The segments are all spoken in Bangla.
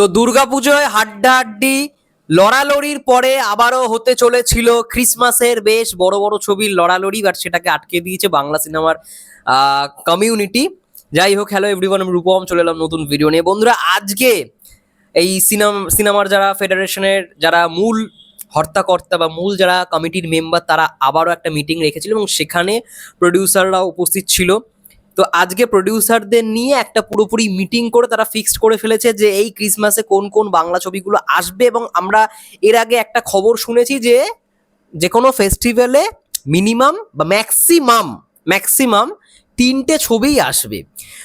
তো দুর্গাপুজোয় হাড্ডাহাড্ডি, লড়ালড়ির পরে আবারও হতে চলেছিল ক্রিসমাসের বেশ বড় বড় ছবির লড়ালড়ি, বাট সেটাকে আটকে দিয়েছে বাংলা সিনেমার কমিউনিটি যাই হোক হ্যালো এভরিওয়ান আমি রূপম, চলে এলাম নতুন ভিডিও নিয়ে। বন্ধুরা, আজকে এই সিনেমা, সিনেমার যারা ফেডারেশনের যারা মূল হর্তাকর্তা বা মূল যারা কমিটির মেম্বার তারা আবারও একটা মিটিং রেখেছিল এবং সেখানে প্রডিউসাররা উপস্থিত ছিল। তো আজকে প্রডিউসারদের নিয়ে একটা পুরোপুরি মিটিং করে তারা ফিক্সড করে ফেলেছে যে এই ক্রিসমাসে কোন কোন বাংলা ছবিগুলো আসবে এবং আমরা এর আগে একটা খবর শুনেছি যে যে কোনো ফেস্টিভ্যালে মিনিমাম বা ম্যাক্সিমাম ম্যাক্সিমাম তিনটে ছবিই আসবে।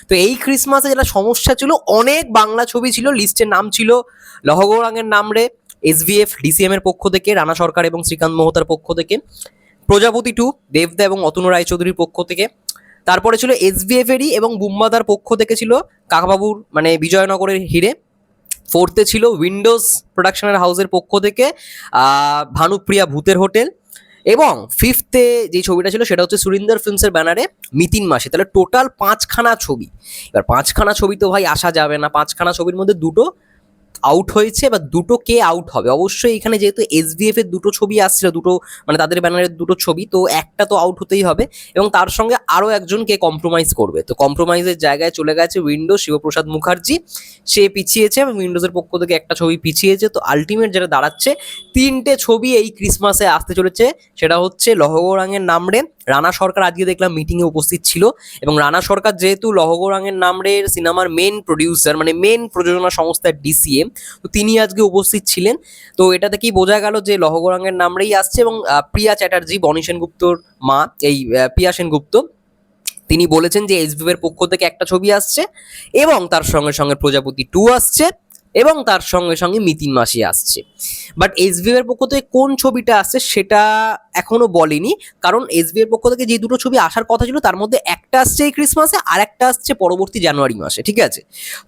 তো এই ক্রিসমাসে যেটা সমস্যা ছিল, অনেক বাংলা ছবি ছিল লিস্টের নাম ছিল লহগৌরাঙের নাম রে এস এসভিএফ ডিসিএম এর পক্ষ থেকে, রানা সরকার এবং শ্রীকান্ত মোহতার পক্ষ থেকে, প্রজাপতি টু দেবদা এবং অতনু রায়চৌধুরীর পক্ষ থেকে। তারপরে ছিল এসবিএফ এরই এবং বুম্বাদার পক্ষ থেকে ছিল কাকাবাবুর মানে বিজয়নগরের হিরে। ফোর্থে ছিল উইন্ডোজ প্রোডাকশনের হাউসের পক্ষ থেকে ভানুপ্রিয়া ভূতের হোটেল। এবং ফিফথে যে ছবিটা ছিল সেটা হচ্ছে সুরিন্দর ফিল্মসের ব্যানারে মিতিন মাসে। তাহলে টোটাল পাঁচখানা ছবি। এবার পাঁচখানা ছবি তো ভাই আসা যাবে না। পাঁচখানা ছবির মধ্যে দুটো আউট হয়েছে বা দুটো কে আউট হবে? অবশ্যই এখানে যেহেতু এসবিএফ এর দুটো ছবি আসছিল, দুটো মানে তাদের ব্যানারের দুটো ছবি, তো একটা তো আউট হতেই হবে। এবং তার সঙ্গে আরও একজনকে কম্প্রোমাইজ করবে। তো কম্প্রোমাইজের জায়গায় চলে গেছে উইন্ডোজ শিবপ্রসাদ মুখার্জি সে পিছিয়েছে এবং উইন্ডোজের পক্ষ থেকে একটা ছবি পিছিয়েছে। তো আলটিমেট যেটা দাঁড়াচ্ছে, তিনটে ছবি এই ক্রিসমাসে আসতে চলেছে। সেটা হচ্ছে লহগৌরাঙের নামরে রানা সরকার আজকে দেখলাম মিটিংয়ে উপস্থিত ছিল এবং রানা সরকার যেহেতু লহগৌরাঙের নামরের সিনেমার মেন প্রডিউসার মানে মেন প্রযোজনা সংস্থা ডিসিএম তো তিনি আজকে উপস্থিত ছিলেন। তো এটা থেকেই বোঝা গেল যে লহগৌরাঙের নামরেই আসছে এবং প্রিয়া চ্যাটার্জি, বনি সেনগুপ্তর মা, এই প্রিয়া সেনগুপ্ত, তিনি বলেছেন যে এসবিএফ এর পক্ষ থেকে একটা ছবি আসছে এবং তার সঙ্গে সঙ্গে প্রজাপতি টু আসছে এবং তার সঙ্গে সঙ্গে মিতিন মাসি আসছে। বাট এসবিএফ এর পক্ষ থেকে কোন ছবিটা আসছে সেটা এখনও বলেনি। কারণ এসবিএফ এর পক্ষ থেকে যে দুটো ছবি আসার কথা ছিল, তার মধ্যে একটা আসছে এই ক্রিসমাসে আর একটা আসছে পরবর্তী জানুয়ারি মাসে, ঠিক আছে?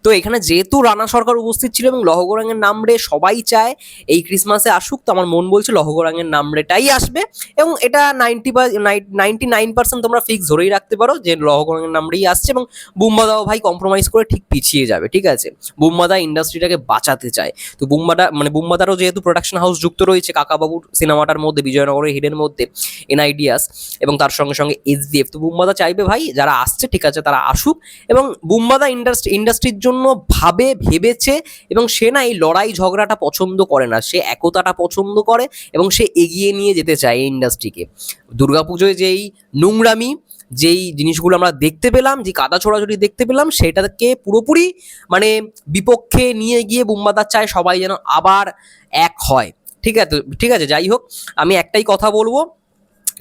তো এখানে যেহেতু রানা সরকার উপস্থিত ছিল এবং লহগরাঙের নামরে সবাই চায়, এই ক্রিসমাসে আসুক, তো আমার মন বলছে লহগরাঙের নামরেটাই আসবে। এবং এটা নাইনটি নাইনটি নাইন পার্সেন্ট তোমরা ফিক্স ধরেই রাখতে পারো যে লহগরাঙের নামরেই আসছে এবং বুম্বাদাও ভাই কম্প্রোমাইজ করে ঠিক পিছিয়ে যাবে, ঠিক আছে? বুম্বাদা ইন্ডাস্ট্রিটাকে বাঁচাতে চায়। তো বুম্বাদা মানে বুম্বাদারও যেহেতু প্রোডাকশন হাউস যুক্ত রয়েছে, কাকাবাবুর সিনেমাটার মধ্যে, বিজয়নগরের হিডের মধ্যে এনআইডিয়াস এবং তার সঙ্গে সঙ্গে এসডিএফ তো বুম্বাদা চাইবে ভাই, যারা আসছে, ঠিক আছে, তারা আসুক এবং বুম্বাদা ইন্ডাস্ট্রি ইন্ডাস্ট্রির জন্য ভাবে, ভেবেছে এবং সে না এই লড়াই ঝগড়াটা পছন্দ করে না। সে একতাটা পছন্দ করে এবং সে এগিয়ে নিয়ে যেতে চায় এই ইন্ডাস্ট্রিকে দুর্গাপুজোয় যেই নোংরামি, যেই জিনিসগুলো আমরা দেখতে পেলাম, যে কাদা ছোড়াছড়ি দেখতে পেলাম, সেটাকে পুরোপুরি মানে বিপক্ষে নিয়ে গিয়ে বুম্বাদা চায় সবাই যেন আবার এক হয়। ঠিক আছে ঠিক আছে, যাই হোক, আমি একটাই কথা বলব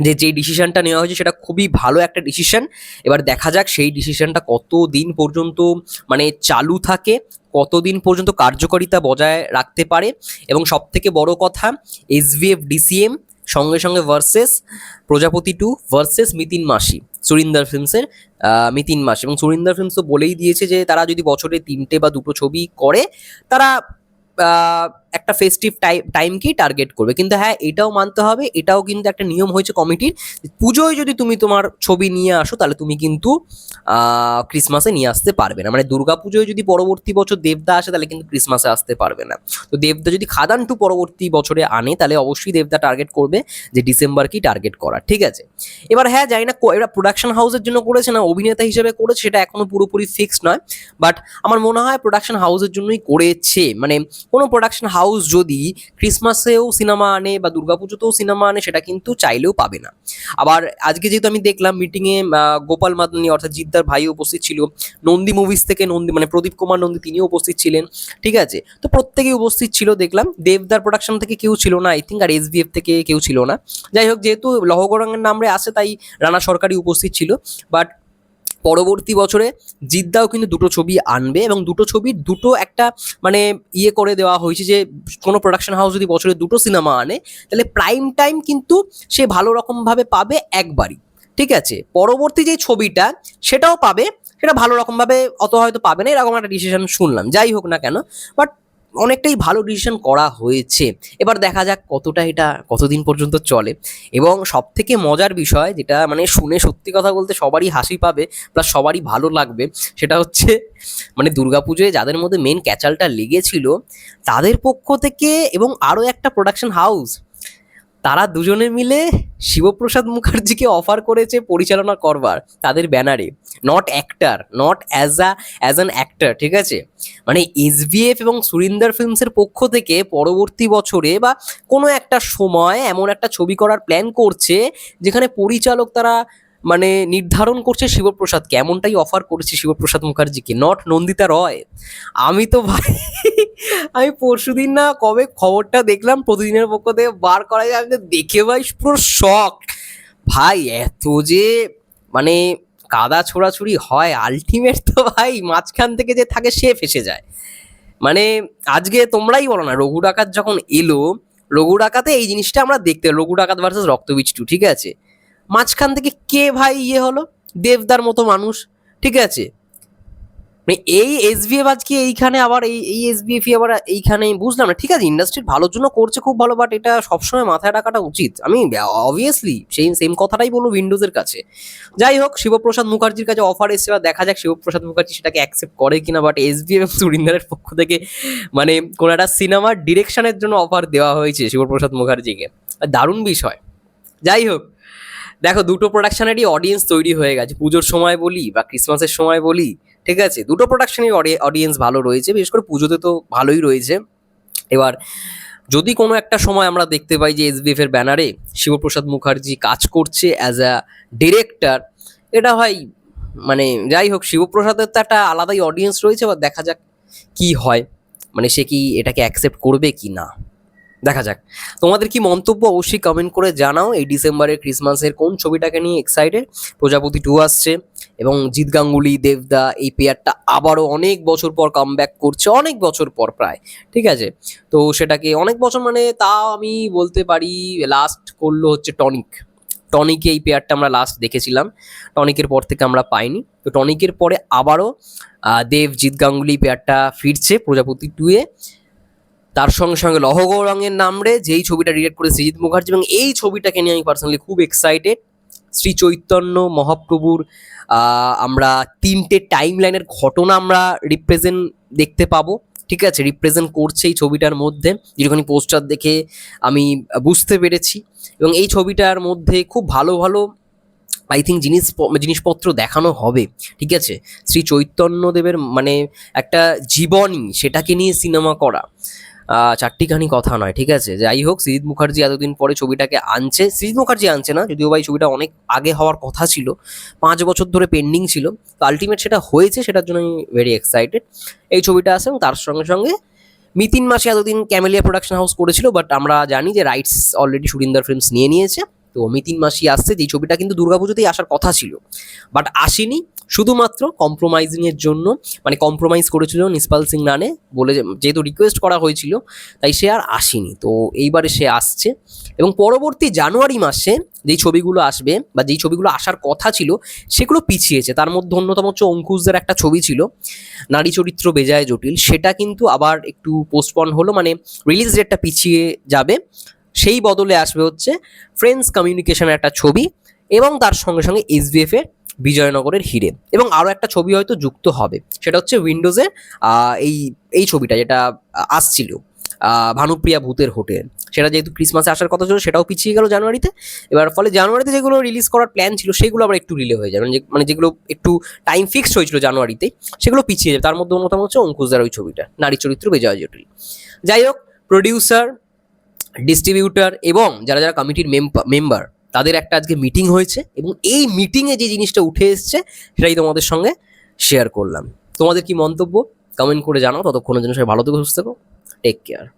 যে যে ডিসিশনটা নেওয়া হয়েছে সেটা খুবই ভালো একটা ডিসিশন এবার দেখা যাক সেই ডিসিশনটা কত দিন পর্যন্ত মানে চালু থাকে, কতদিন পর্যন্ত কার্যকারিতা বজায় রাখতে পারে। এবং সব থেকে বড় কথা এসভিএফ ডিসিএম সঙ্গে সঙ্গে versus Projapoti two versus Mitin Mashi, Surinder ফিল্মসের Mitin মাসি। এবং সুরিন্দর ফিল্মস তো বলেই দিয়েছে যে, তারা যদি বছরে তিনটে বা দুটো ছবি করে, তারা একটা ফেস্টিভ টাইম টাইমকেই টার্গেট করবে। কিন্তু হ্যাঁ এটাও মানতে হবে, এটাও কিন্তু একটা নিয়ম হয়েছে কমিটির পুজোয় যদি তুমি তোমার ছবি নিয়ে আসো, তাহলে তুমি কিন্তু ক্রিসমাসে নিয়ে আসতে পারবে না। মানে দুর্গা পুজোয় যদি পরবর্তী বছর দেবদা আসে, তাহলে কিন্তু ক্রিসমাসে আসতে পারবে না। তো দেবদা যদি খাদান টু পরবর্তী বছরে আনে, তাহলে অবশ্যই দেবদা টার্গেট করবে যে ডিসেম্বরকেই টার্গেট করা, ঠিক আছে? এবার হ্যাঁ জানি না এরা প্রোডাকশন হাউসের জন্য করেছে না, অভিনেতা হিসেবে করেছে, সেটা এখনও পুরোপুরি ফিক্সড নয়। বাট আমার মনে হয় প্রোডাকশন হাউসের জন্যই করেছে। মানে কোনো প্রোডাকশন হাউস যদি ক্রিসমাসেও সিনেমা আনে বা দুর্গাপুজোতেও সিনেমা আনে, সেটা কিন্তু চাইলেও পাবে না। আবার আজকে যেহেতু আমি দেখলাম মিটিংয়ে গোপাল মাদনী অর্থাৎ জিদ্দার ভাই উপস্থিত ছিল। নন্দী মুভিজ থেকে নন্দী মানে প্রদীপ কুমার নন্দী, তিনিও উপস্থিত ছিলেন। ঠিক আছে? তো প্রত্যেকেই উপস্থিত ছিল, দেখলাম। দেবদার প্রোডাকশন থেকে কেউ ছিল না আই থিঙ্ক আর এসবিএফ থেকে কেউ ছিল না। যাই হোক, যেহেতু লহগরঙ্গের নামরে আসে, তাই রানা সরকারই উপস্থিত ছিল। বাট পরবর্তী বছরে জিদ্দাও কিন্তু দুটো ছবি আনবে এবং দুটো ছবির দুটো একটা মানে ইয়ে করে দেওয়া হয়েছে যে কোনো প্রোডাকশন হাউস যদি বছরে দুটো সিনেমা আনে, তাহলে প্রাইম টাইম কিন্তু সে ভালো রকমভাবে পাবে একবারই। ঠিক আছে? পরবর্তী যে ছবিটা, সেটাও পাবে। সেটা ভালো রকমভাবে অত হয়তো পাবে না, এরকম একটা ডিসিশন শুনলাম। যাই হোক না কেন বাট অনেকটাই ভালো ডিসিশন করা হয়েছে। এবার দেখা যাক কতটা এটা কতদিন পর্যন্ত চলে। এবং সব থেকে মজার বিষয় যেটা মানে শুনে সত্যি কথা বলতে সবারই হাসি পাবে প্লাস সবারই ভালো লাগবে, সেটা হচ্ছে মানে দুর্গাপুজোয় যাদের মধ্যে মেন ক্যাচালটা লেগেছিল, তাদের পক্ষ থেকে এবং আরও একটা প্রোডাকশন হাউস তারা দুজনে মিলে শিবপ্রসাদ মুখার্জিকে অফার করেছে পরিচালনা করবার, তাদের ব্যানারে not actor not as a as an actor ঠিক আছে? মানে এসবিএফ এবং সুরিন্দর ফিল্মসের পক্ষ থেকে পরবর্তী বছরে বা কোনো একটা সময় এমন একটা ছবি করার প্ল্যান করছে, যেখানে পরিচালক তারা মানে নির্ধারণ করছে শিবপ্রসাদকে। এমনটাই অফার করেছে শিবপ্রসাদ মুখার্জিকে নট নন্দিতা রয়। আমি তো ভাই আমি পরশুদিন না কবে খবরটা দেখলাম, প্রতিদিনের পক্ষ থেকে বার করা যায়, আমি দেখে ভাই পুরো শখ ভাই, এত যে মানে কাদা ছোড়াছুড়ি হয় আলটিমেট তো ভাই মাঝখান থেকে যে থাকে সে ফেসে যায়। মানে আজকে তোমরাই বলো না, রঘু ডাকাত যখন এলো, রঘু ডাকাতে এই জিনিসটা আমরা দেখতে রঘু ডাকাত ভার্সেস রক্তবীজ টু ঠিক আছে? মাঝখান থেকে কে ভাই ইয়ে হলো? দেবদার মতো মানুষ, ঠিক আছে? মানে এই এসবিএফ আজকে এইখানে আবার এই এই এস এসবিএফ আবার এইখানে বুঝলাম না। ঠিক আছে ইন্ডাস্ট্রির ভালোর জন্য করছে খুব ভালো বাট এটা সবসময় মাথায় রাখাটা উচিত। আমি অবভিয়াসলি সেই সেম কথাটাই বলব উইন্ডোজের কাছে। যাই হোক, শিবপ্রসাদ মুখার্জির কাছে অফার এসে বা দেখা যাক শিবপ্রসাদ মুখার্জি সেটাকে অ্যাকসেপ্ট করে কিনা বাট এসবিএফ এবং সুরিন্দারের পক্ষ থেকে মানে কোনো একটা সিনেমার ডিরেকশনের জন্য অফার দেওয়া হয়েছে শিবপ্রসাদ মুখার্জিকে। দারুণ বিষয়। যাই হোক দেখো, দুটো প্রোডাকশনেরই অডিয়েন্স তৈরি হয়ে গেছে। পুজোর সময় বলি বা ক্রিসমাসের সময় বলি, ঠিক আছে? দুটো প্রোডাকশনের অডিয়েন্স ভালো রয়েছে, বিশেষ করে পুজোতে তো ভালোই রয়েছে। এবার, যদি কোনো একটা সময় আমরা দেখতে পাই যে এসবিএফ এর ব্যানারে শিবপ্রসাদ মুখার্জি কাজ করছে অ্যাজ আ ডিরেক্টর এটা হয় মানে যাই হোক, শিবপ্রসাদের তো একটা আলাদাই অডিয়েন্স রয়েছে, এবার দেখা যাক কি হয়। মানে সে কি এটাকে অ্যাকসেপ্ট করবে কি না? দেখা যাক। তোমাদের কি মন্তব্য অবশ্যই কমেন্ট করে জানাও। এই ডিসেম্বরের ক্রিসমাসের কোন ছবিটাকে নিয়ে এক্সাইটেড প্রজাপতি টু আসছে এবং জিৎ গাঙ্গুলি, দেবদা এই পেয়ারটা আবারও অনেক বছর পর কাম করছে, অনেক বছর পর প্রায়, ঠিক আছে? তো সেটাকে অনেক বছর মানে তা আমি বলতে পারি লাস্ট করল হচ্ছে টনিক টনিকে এই পেয়ারটা আমরা লাস্ট দেখেছিলাম টনিকের পর থেকে আমরা পাইনি। তো টনিকের পরে আবারও দেব, জিৎ গাঙ্গুলি পেয়ারটা ফিরছে প্রজাপতি টুয়ে তার সঙ্গে সঙ্গে লহ গৌরঙ্গের নামরে যেই ছবিটা ডিরেক্ট করে সৃজিত মুখার্জি এবং এই ছবিটাকে নিয়ে আমি পার্সোনালি খুব এক্সাইটেড শ্রী চৈতন্য মহাপ্রভুর আমরা তিনটে টাইম লাইনের ঘটনা আমরা রিপ্রেজেন্ট দেখতে পাবো। ঠিক আছে? রিপ্রেজেন্ট করছে এই ছবিটার মধ্যে। যেখানে পোস্টার দেখে আমি বুঝতে পেরেছি। এবং এই ছবিটার মধ্যে খুব ভালো ভালো আই থিঙ্ক জিনিস, জিনিসপত্র দেখানো হবে। ঠিক আছে? শ্রী চৈতন্যদেবের মানে একটা জীবনী, সেটাকে নিয়ে সিনেমা করা। চারটিখানি কথা নয়, ঠিক আছে? যাই হোক সৃজিত মুখার্জি এতদিন পরে ছবিটাকে আনছে। সৃজিত মুখার্জি আনছে না, যদিও ভাই ছবিটা অনেক আগে হওয়ার কথা ছিল, পাঁচ বছর ধরে পেন্ডিং ছিল, তো আলটিমেট সেটা হয়েছে, সেটার জন্য আমি ভেরি এক্সাইটেড এই ছবিটা আছে এবং তার সঙ্গে সঙ্গে মিতিন মাসে এতদিন ক্যামেলিয়া প্রোডাকশন হাউস করেছিল বাট আমরা জানি যে রাইটস অলরেডি সুরিন্দর ফিল্মস নিয়ে নিয়েছে। তো মিতিন মাসি আসছে, যেই ছবিটা কিন্তু দুর্গাপুজোতেই আসার কথা ছিল। বাট আসেনি, শুধুমাত্র কম্প্রোমাইজিংয়ের জন্য মানে কম্প্রোমাইজ করেছিল নিসপাল সিং নানে, বলে যেহেতু রিকোয়েস্ট করা হয়েছিল, তাই সে আর আসেনি। তো এইবারে সে আসছে। এবং পরবর্তী জানুয়ারি মাসে যেই ছবিগুলো আসবে, বা যেই ছবিগুলো আসার কথা ছিল, সেগুলো পিছিয়েছে। তার মধ্যে অন্যতম হচ্ছে অঙ্কুশদের একটা ছবি ছিল, নারী চরিত্র বেজায় জটিল। সেটা কিন্তু আবার একটু পোস্টপন হলো মানে রিলিজ ডেটটা পিছিয়ে যাবে। সেই বদলে আসবে হচ্ছে ফ্রেন্ডস কমিউনিকেশনের একটা ছবি এবং তার সঙ্গে সঙ্গে এসবিএফ এর বিজয়নগরের হিরে। এবং আরও একটা ছবি হয়তো যুক্ত হবে, সেটা হচ্ছে উইন্ডোজের এই এই ছবিটা যেটা আসছিল ভানুপ্রিয়া ভূতের হোটেল। সেটা যেহেতু ক্রিসমাসে আসার কথা ছিল, সেটাও পিছিয়ে গেল জানুয়ারিতে। এবার ফলে জানুয়ারিতে যেগুলো রিলিজ করার প্ল্যান ছিল, সেগুলো আবার একটু রিলে হয়ে যাবে মানে মানে যেগুলো একটু টাইম ফিক্সড হয়েছিল জানুয়ারিতে সেগুলো পিছিয়ে যাবে তার মধ্যে অন্যতম হচ্ছে অঙ্কুশদার ওই ছবিটা, নারী চরিত্র বিজয় জটিল। যাই হোক প্রডিউসার ডিস্ট্রিবিউটার এবং যারা যারা কমিটির মেম্বার তাদের একটা আজকে মিটিং হয়েছে এবং এই মিটিংয়ে যে জিনিসটা উঠে এসছে, সেটাই তোমাদের সঙ্গে শেয়ার করলাম। তোমাদের কি মন্তব্য? কমেন্ট করে জানাও। ততক্ষণের জন্য সবাই ভালো থেকে, সুস্থ থেকো। Take care